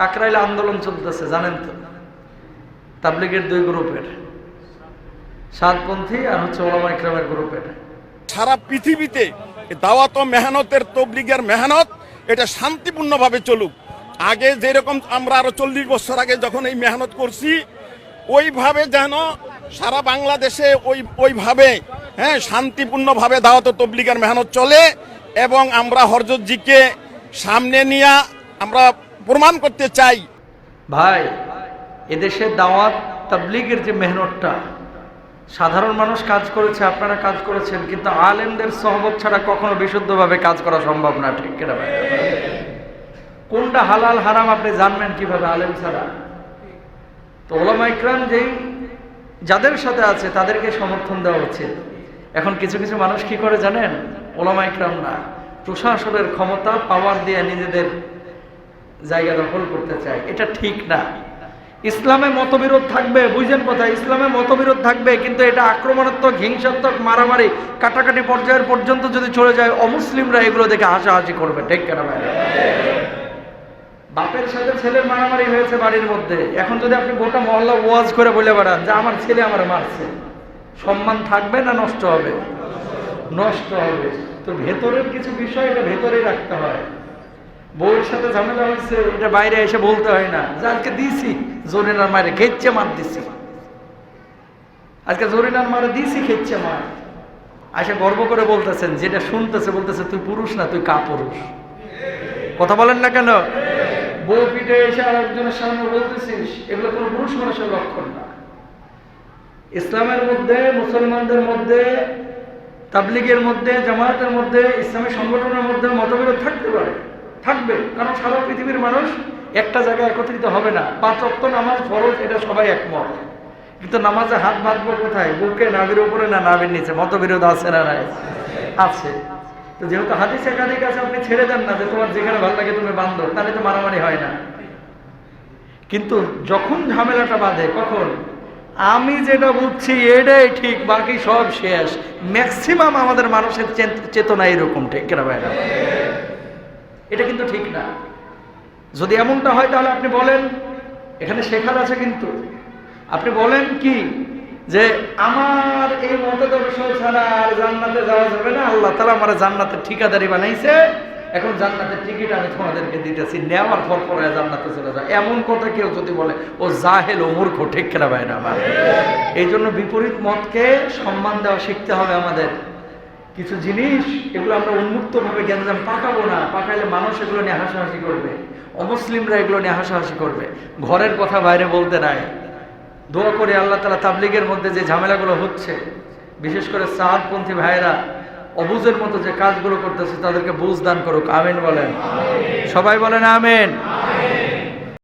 কাকরাইলে আন্দোলন চলতেছে, জানেন তো? তাবলিগের দুই গ্রুপের। সাতপন্থী আর হচ্ছে ওলামা ইকরামের গ্রুপের। সারা পৃথিবীতে দাওয়াত মেহনতের তবলিগের মেহনত, এটা শান্তিপূর্ণভাবে চলুক। আগে যেরকম আমরা আরও চল্লিশ বছর আগে যখন এই মেহনত করছি, ওইভাবে যেন সারা বাংলাদেশে ওই, ওইভাবে হ্যাঁ শান্তিপূর্ণভাবে দাওয়াত তবলিগের মেহনত চলে এবং আমরা হরজতজিকে সামনে নিয়ে আমরা প্রমাণ করতে চাই। ভাই এদেশে দাওয়াত, তাবলিগের যে মেহনতটা, সাধারণ মানুষ কাজ করেছে, আপনারা কাজ করেছেন, কিন্তু আলেমদের সহবত ছাড়া কখনো বিশুদ্ধভাবে কাজ করা সম্ভব না, ঠিক কিনা ভাই? কোনটা হালাল, হারাম আপনি জানবেন কীভাবে আলেম ছাড়া? তো ওলামা ইকরাম যেই, যাদের সাথে আছে, তাদেরকে সমর্থন দেওয়া উচিত। এখন কিছু কিছু মানুষ কি করে জানেন? ওলামা ইকরাম না। প্রশাসনের ক্ষমতা পাওয়ার দিয়ে নিজেদের জায়গা দখল করতে চায়। এটা ঠিক না। ইসলামে মতবিরোধ থাকবে, বুঝেন কথা, ইসলামে মতবিরোধ থাকবে, কিন্তু এটা আক্রমণাত্মক, হিংসাত্মক মারামারি, কাটাকাটি পর্যায়ের পর্যন্ত যদি চলে যায়, অমুসলিমরা এগুলো দেখে হাসাহাসি করবে। ঠিক কেন ভাই? বাপের সাথে ছেলের মারামারি হয়েছে বাড়ির মধ্যে। এখন যদি আপনি গোটা মহল্লা ওয়াজ করে বলে বেড়ান যে, আমার ছেলে আমার মারছে। সম্মান থাকবে না নষ্ট হবে? নষ্ট হবে। তো ভেতরের কিছু বিষয় এটা ভেতরেই রাখতে হয়। বউয়ের সাথে ঝামেলা হয়েছে, এটা বাইরে এসে বলতে হয় না। যে আজকে দিছি, জরিনার মারে খেচ্ছে মার দিছি। আজকে জরিনার মারে দিছি খেচ্ছে মার। আসে গর্ব করে বলতেছেন, যেটা শুনতেছে, বলতেছে, তুই পুরুষ না, তুই কা পুরুষ কথা বলেন না কেন? বউ পিঠে এসে আর একজনের সামনে বলতেছিস, এগুলো কোনো পুরুষ মানুষের লক্ষণ না। ইসলামের মধ্যে, মুসলমানদের মধ্যে, তাবলিগের মধ্যে, জামায়াতের মধ্যে, ইসলামী সংগঠনের মধ্যে মতবিরোধ থাকতে পারে। কারণ সারা পৃথিবীর মানুষ একটা জায়গায় একত্রিত হবে না। পাঁচ অক্ত নামাজ ফরজ, এটা সবাই একমত। কিন্তু নামাজে হাত বাঁধবো কোথায়? বুকে, নাভির উপরে না নাভির নিচে? মতবিরোধ আছে না নাই? আছে। তো যেহেতু হাদিস একাধিক আছে, আপনি ছেড়ে দেন না যে তোমার যেখানে ভালো লাগে তুমি বান্ধব তাহলে তো মারামারি হয় না। কিন্তু যখন ঝামেলাটা বাঁধে, কখন? আমি যেটা বুঝছি, এটাই ঠিক, বাকি সব শেষ। ম্যাক্সিমাম আমাদের মানুষের চেত- চেতনা এরকম, ঠিক কেনা ভাই না এটা কিন্তু ঠিক না। যদি এমনটা হয় তাহলে আপনি বলেন, এখানে শেখার আছে কিন্তু। আপনি বলেন কি, যে আমার এই মতদর্শ ছাড়া আর জান্নাতে যাওয়া যাবে না। আল্লাহ তালা আমার জান্নাতের ঠিকাদারি বানাইছে। এখন জান্নাতের টিকিট আমি তোমাদেরকে দিতেছি। নেওয়ার পর পরে জান্নাতে চলে যায় এমন কথা কেউ যদি বলে, ও জাহেল ও মূর্খ, ঠিক কেনা ভাই না আমার? এই জন্য বিপরীত মতকে সম্মান দেওয়া শিখতে হবে আমাদের। কিছু জিনিস এগুলো আমরা উন্মুক্তভাবে জ্ঞানজাম পাকাবো না, পাকাইলে মানুষ এগুলো নিয়ে হাসাহাসি করবে, অমুসলিমরা এগুলো নিয়ে হাসাহাসি করবে। ঘরের কথা বাইরে বলতে নাই। দোয়া করে আল্লাহ তালা তাবলিগের মধ্যে যে ঝামেলাগুলো হচ্ছে, বিশেষ করে সাহাদপন্থী ভাইয়েরা, অবুজের মতো যে কাজগুলো করতেছে, তাদেরকে বুঝ দান করুক, আমিন বলেন। সবাই বলেন আমিন।